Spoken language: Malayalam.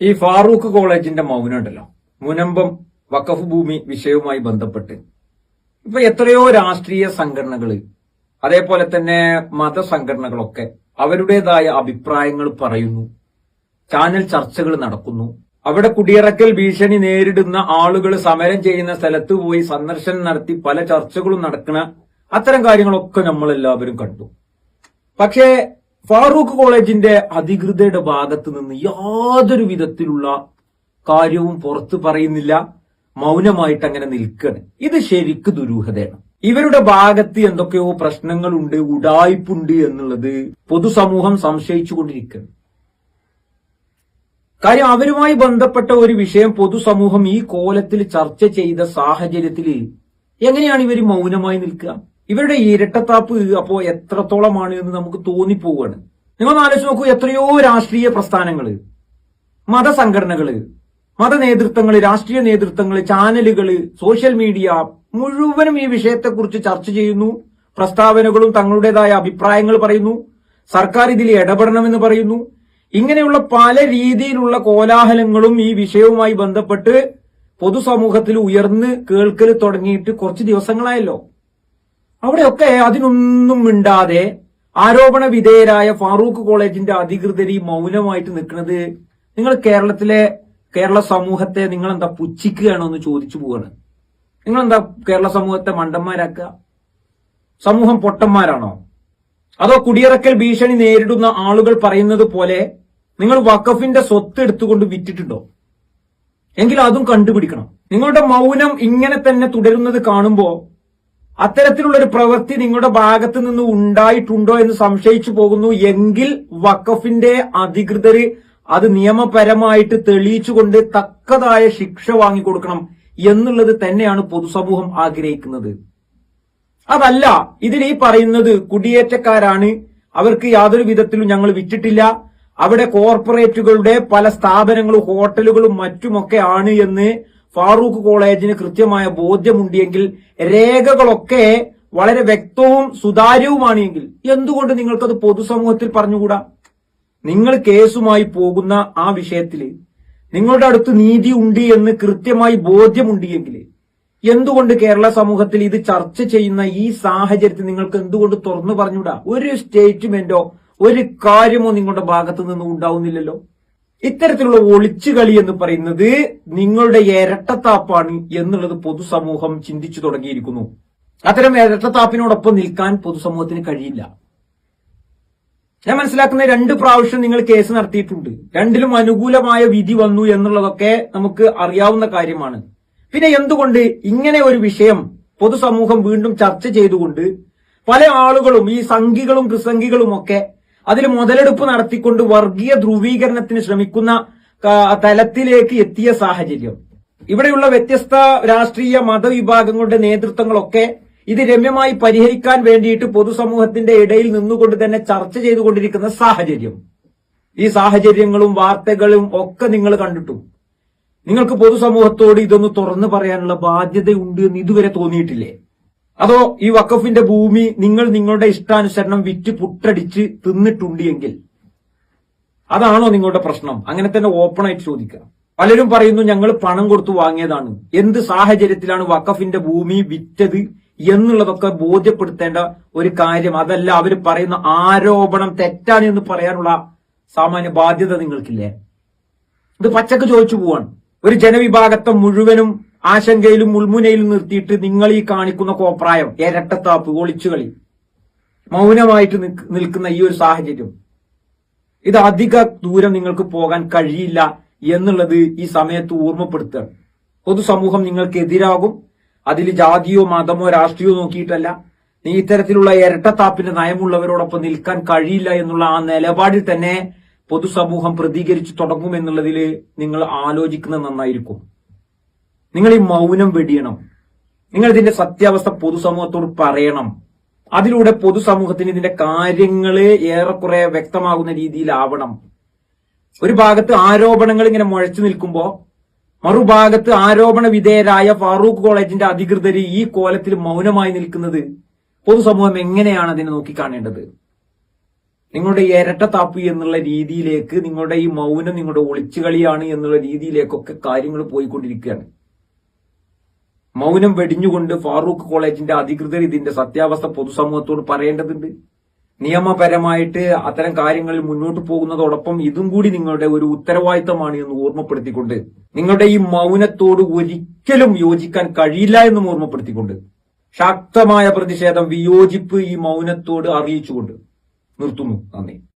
ഈ ഫാറൂഖ് കോളേജിന്റെ മൗനം ഉണ്ടല്ലോ മുനമ്പം വഖഫ് ഭൂമി വിഷയവുമായി ബന്ധപ്പെട്ട്. ഇപ്പൊ എത്രയോ രാഷ്ട്രീയ സംഘടനകൾ അതേപോലെ തന്നെ മതസംഘടനകളൊക്കെ അവരുടേതായ അഭിപ്രായങ്ങൾ പറയുന്നു. ചാനൽ ചർച്ചകൾ നടക്കുന്നു. അവിടെ കുടിയിറക്കൽ ഭീഷണി നേരിടുന്ന ആളുകൾ സമരം ചെയ്യുന്ന സ്ഥലത്ത് പോയി സന്ദർശനം നടത്തി പല ചർച്ചകളും നടക്കുന്ന അത്തരം കാര്യങ്ങളൊക്കെ നമ്മൾ എല്ലാവരും കണ്ടു. പക്ഷേ ഫാറൂഖ് കോളേജിന്റെ അധികൃതരുടെ ഭാഗത്ത് നിന്ന് യാതൊരു വിധത്തിലുള്ള കാര്യവും പുറത്തു പറയുന്നില്ല. മൗനമായിട്ട് അങ്ങനെ നിൽക്കുകയാണ് ഇത് ശരിക്ക് ദുരൂഹതയാണ്. ഇവരുടെ ഭാഗത്ത് എന്തൊക്കെയോ പ്രശ്നങ്ങളുണ്ട് ഉടായ്പുണ്ട് എന്നുള്ളത് പൊതുസമൂഹം സംശയിച്ചുകൊണ്ടിരിക്കുകയാണ് കാര്യം അവരുമായി ബന്ധപ്പെട്ട ഒരു വിഷയം പൊതുസമൂഹം ഈ കോലത്തിൽ ചർച്ച ചെയ്ത സാഹചര്യത്തിൽ എങ്ങനെയാണ് ഇവർ മൗനമായി നിൽക്കുക? ഇവരുടെ ഇരട്ടത്താപ്പ് അപ്പോ എത്രത്തോളമാണ് എന്ന് നമുക്ക് തോന്നിപ്പോവാണ്. നിങ്ങൾ ആലോചിച്ച് നോക്കൂ എത്രയോ രാഷ്ട്രീയ പ്രസ്ഥാനങ്ങൾ മതസംഘടനകൾ മത നേതൃത്വങ്ങൾ രാഷ്ട്രീയ നേതൃത്വങ്ങൾ ചാനലുകൾ സോഷ്യൽ മീഡിയ മുഴുവനും ഈ വിഷയത്തെക്കുറിച്ച് ചർച്ച ചെയ്യുന്നു പ്രസ്താവനകളും തങ്ങളുടേതായ അഭിപ്രായങ്ങൾ പറയുന്നു സർക്കാർ ഇതിൽ ഇടപെടണമെന്ന് പറയുന്നു. ഇങ്ങനെയുള്ള പല രീതിയിലുള്ള കോലാഹലങ്ങളും ഈ വിഷയവുമായി ബന്ധപ്പെട്ട് പൊതുസമൂഹത്തിൽ ഉയർന്ന് കേൾക്കൽ തുടങ്ങിയിട്ട് കുറച്ച് ദിവസങ്ങളായല്ലോ. അവിടെയൊക്കെ അതിനൊന്നും മിണ്ടാതെ ആരോപണ വിധേയരായ ഫാറൂഖ് കോളേജിന്റെ അധികൃതർ ഈ മൗനമായിട്ട് നിൽക്കുന്നത് നിങ്ങൾ കേരളത്തിലെ കേരള സമൂഹത്തെ നിങ്ങൾ എന്താ പുച്ഛിക്കുകയാണോ എന്ന് ചോദിച്ചു പോവാണ്. നിങ്ങൾ എന്താ കേരള സമൂഹത്തെ മണ്ടന്മാരാക്കുക? സമൂഹം പൊട്ടന്മാരാണോ? അതോ കുടിയിറക്കൽ ഭീഷണി നേരിടുന്ന ആളുകൾ പറയുന്നത് പോലെ നിങ്ങൾ വഖഫിന്റെ സ്വത്ത് എടുത്തുകൊണ്ട് വിറ്റിട്ടുണ്ടോ? എങ്കിൽ അതും കണ്ടുപിടിക്കണം. നിങ്ങളുടെ മൗനം ഇങ്ങനെ തന്നെ തുടരുന്നത് കാണുമ്പോ അത്തരത്തിലുള്ള ഒരു പ്രവൃത്തി നിങ്ങളുടെ ഭാഗത്ത് നിന്ന് ഉണ്ടായിട്ടുണ്ടോ എന്ന് സംശയിച്ചു പോകുന്നു. എങ്കിൽ വഖഫിന്റെ അധികൃതർ അത് നിയമപരമായിട്ട് തെളിയിച്ചുകൊണ്ട് തക്കതായ ശിക്ഷ വാങ്ങിക്കൊടുക്കണം എന്നുള്ളത് തന്നെയാണ് പൊതുസമൂഹം ആഗ്രഹിക്കുന്നത്. അതല്ല ഇതിൽ ഈ പറയുന്നത് കുടിയേറ്റക്കാരാണ്. അവർക്ക് യാതൊരു വിധത്തിലും ഞങ്ങൾ വിറ്റിട്ടില്ല. അവിടെ കോർപ്പറേറ്റുകളുടെ പല സ്ഥാപനങ്ങളും ഹോട്ടലുകളും മറ്റുമൊക്കെ ആണ് എന്ന് ഫാറൂഖ് കോളേജിന് കൃത്യമായ ബോധ്യമുണ്ടെങ്കിൽ രേഖകളൊക്കെ വളരെ വ്യക്തവും സുതാര്യവുമാണ് എങ്കിൽ എന്തുകൊണ്ട് നിങ്ങൾക്കത് പൊതുസമൂഹത്തിൽ പറഞ്ഞുകൂടാ? നിങ്ങൾ കേസുമായി പോകുന്ന ആ വിഷയത്തിൽ നിങ്ങളുടെ അടുത്ത് നീതി ഉണ്ട് എന്ന് കൃത്യമായി ബോധ്യമുണ്ട് എങ്കിൽ എന്തുകൊണ്ട് കേരള സമൂഹത്തിൽ ഇത് ചർച്ച ചെയ്യുന്ന ഈ സാഹചര്യത്തിൽ നിങ്ങൾക്ക് എന്തുകൊണ്ട് തുറന്നു പറഞ്ഞുകൂടാ? ഒരു സ്റ്റേറ്റ്മെന്റോ ഒരു കാര്യമോ നിങ്ങളുടെ ഭാഗത്തു നിന്ന് ഉണ്ടാവുന്നില്ലല്ലോ. ഇത്തരത്തിലുള്ള ഒളിച്ചുകളി എന്ന് പറയുന്നത് നിങ്ങളുടെ ഇരട്ടത്താപ്പാണ് എന്നുള്ളത് പൊതുസമൂഹം ചിന്തിച്ചു തുടങ്ങിയിരിക്കുന്നു. അത്തരം ഇരട്ടത്താപ്പിനോടൊപ്പം നിൽക്കാൻ പൊതുസമൂഹത്തിന് കഴിയില്ല. ഞാൻ മനസ്സിലാക്കുന്ന രണ്ട് പ്രാവശ്യം നിങ്ങൾ കേസ് നടത്തിയിട്ടുണ്ട്. രണ്ടിലും അനുകൂലമായ വിധി വന്നു എന്നുള്ളതൊക്കെ നമുക്ക് അറിയാവുന്ന കാര്യമാണ്. പിന്നെ എന്തുകൊണ്ട് ഇങ്ങനെ ഒരു വിഷയം പൊതുസമൂഹം വീണ്ടും ചർച്ച ചെയ്തുകൊണ്ട് പല ആളുകളും ഈ സംഘികളും കൃസംഘികളും ഒക്കെ അതിൽ മുതലെടുപ്പ് നടത്തിക്കൊണ്ട് വർഗീയ ധ്രുവീകരണത്തിന് ശ്രമിക്കുന്ന തലത്തിലേക്ക് എത്തിയ സാഹചര്യം. ഇവിടെയുള്ള വ്യത്യസ്ത രാഷ്ട്രീയ മതവിഭാഗങ്ങളുടെ നേതൃത്വങ്ങളൊക്കെ ഇത് രമ്യമായി പരിഹരിക്കാൻ വേണ്ടിയിട്ട് പൊതുസമൂഹത്തിന്റെ ഇടയിൽ നിന്നുകൊണ്ട് തന്നെ ചർച്ച ചെയ്തുകൊണ്ടിരിക്കുന്ന സാഹചര്യം. ഈ സാഹചര്യങ്ങളും വാർത്തകളും ഒക്കെ നിങ്ങൾ കണ്ടിട്ടു. നിങ്ങൾക്ക് പൊതുസമൂഹത്തോട് ഇതൊന്ന് തുറന്നു പറയാനുള്ള ബാധ്യതയുണ്ട് എന്ന് ഇതുവരെ തോന്നിയിട്ടില്ലേ? അതോ ഈ വക്കഫിന്റെ ഭൂമി നിങ്ങൾ നിങ്ങളുടെ ഇഷ്ടാനുസരണം വിറ്റ് പുട്ടടിച്ച് തിന്നിട്ടുണ്ട് എങ്കിൽ അതാണോ നിങ്ങളുടെ പ്രശ്നം. അങ്ങനെ തന്നെ ഓപ്പൺ ആയിട്ട് ചോദിക്കുക പലരും പറയുന്നു ഞങ്ങൾ പണം കൊടുത്തു വാങ്ങിയതാണ്. എന്ത് സാഹചര്യത്തിലാണ് വക്കഫിന്റെ ഭൂമി വിറ്റത് എന്നുള്ളതൊക്കെ ബോധ്യപ്പെടുത്തേണ്ട ഒരു കാര്യം. അതല്ല അവർ പറയുന്ന ആരോപണം തെറ്റാണ് എന്ന് പറയാനുള്ള സാമാന്യ ബാധ്യത നിങ്ങൾക്കില്ലേ? ഇത് പച്ചക്ക് ചോദിച്ചു പോവാണ്. ഒരു ജനവിഭാഗത്തെ മുഴുവനും ആശങ്കയിലും മുൾമുനയിലും നിർത്തിയിട്ട് നിങ്ങൾ ഈ കാണിക്കുന്ന കോപ്രായം ഇരട്ടത്താപ്പ് ഒളിച്ചുകളി മൗനമായിട്ട് നിൽക്കുന്ന ഈ ഒരു സാഹചര്യം. ഇത് അധിക ദൂരം നിങ്ങൾക്ക് പോകാൻ കഴിയില്ല എന്നുള്ളത് ഈ സമയത്ത് ഓർമ്മപ്പെടുത്തുകയാണ് പൊതുസമൂഹം നിങ്ങൾക്ക് എതിരാകും. അതിൽ ജാതിയോ മതമോ രാഷ്ട്രീയമോ നോക്കിയിട്ടല്ല. ഇത്തരത്തിലുള്ള ഇരട്ടത്താപ്പിന്റെ നയമുള്ളവരോടൊപ്പം നിൽക്കാൻ കഴിയില്ല എന്നുള്ള ആ നിലപാടിൽ തന്നെ പൊതുസമൂഹം പ്രതികരിച്ചു തുടങ്ങുമെന്നുള്ളതിൽ നിങ്ങൾ ആലോചിക്കുന്നത് നന്നായിരിക്കും. നിങ്ങൾ ഈ മൗനം വെടിയണം. നിങ്ങൾ ഇതിന്റെ സത്യാവസ്ഥ പൊതുസമൂഹത്തോട് പറയണം. അതിലൂടെ പൊതുസമൂഹത്തിന് ഇതിന്റെ കാര്യങ്ങൾ ഏറെക്കുറെ വ്യക്തമാകുന്ന രീതിയിലാവണം. ഒരു ഭാഗത്ത് ആരോപണങ്ങൾ ഇങ്ങനെ മുഴച്ചു നിൽക്കുമ്പോ മറുഭാഗത്ത് ആരോപണ വിധേയരായ ഫാറൂഖ് കോളേജിന്റെ അധികൃതർ ഈ കോലത്തിൽ മൗനമായി നിൽക്കുന്നത് പൊതുസമൂഹം എങ്ങനെയാണ് അതിനെ നോക്കിക്കാണേണ്ടത്? നിങ്ങളുടെ ഇരട്ടത്താപ്പ് എന്നുള്ള രീതിയിലേക്ക് നിങ്ങളുടെ ഈ മൗനം നിങ്ങളുടെ ഒളിച്ചുകളിയാണ് എന്നുള്ള രീതിയിലേക്കൊക്കെ കാര്യങ്ങൾ പോയിക്കൊണ്ടിരിക്കുകയാണ്. മൗനം വെടിഞ്ഞുകൊണ്ട് ഫാറൂഖ് കോളേജിന്റെ അധികൃതർ ഇതിന്റെ സത്യാവസ്ഥ പൊതുസമൂഹത്തോട് പറയേണ്ടതുണ്ട്. നിയമപരമായിട്ട് അത്തരം കാര്യങ്ങളിൽ മുന്നോട്ട് പോകുന്നതോടൊപ്പം ഇതും കൂടി നിങ്ങളുടെ ഒരു ഉത്തരവാദിത്തമാണ് എന്ന് ഓർമ്മപ്പെടുത്തിക്കൊണ്ട് നിങ്ങളുടെ ഈ മൗനത്തോട് ഒരിക്കലും യോജിക്കാൻ കഴിയില്ല എന്നും ഓർമ്മപ്പെടുത്തിക്കൊണ്ട് ശക്തമായ പ്രതിഷേധം വിയോജിപ്പ് ഈ മൗനത്തോട് അറിയിച്ചുകൊണ്ട് നിർത്തുന്നു. നന്ദി.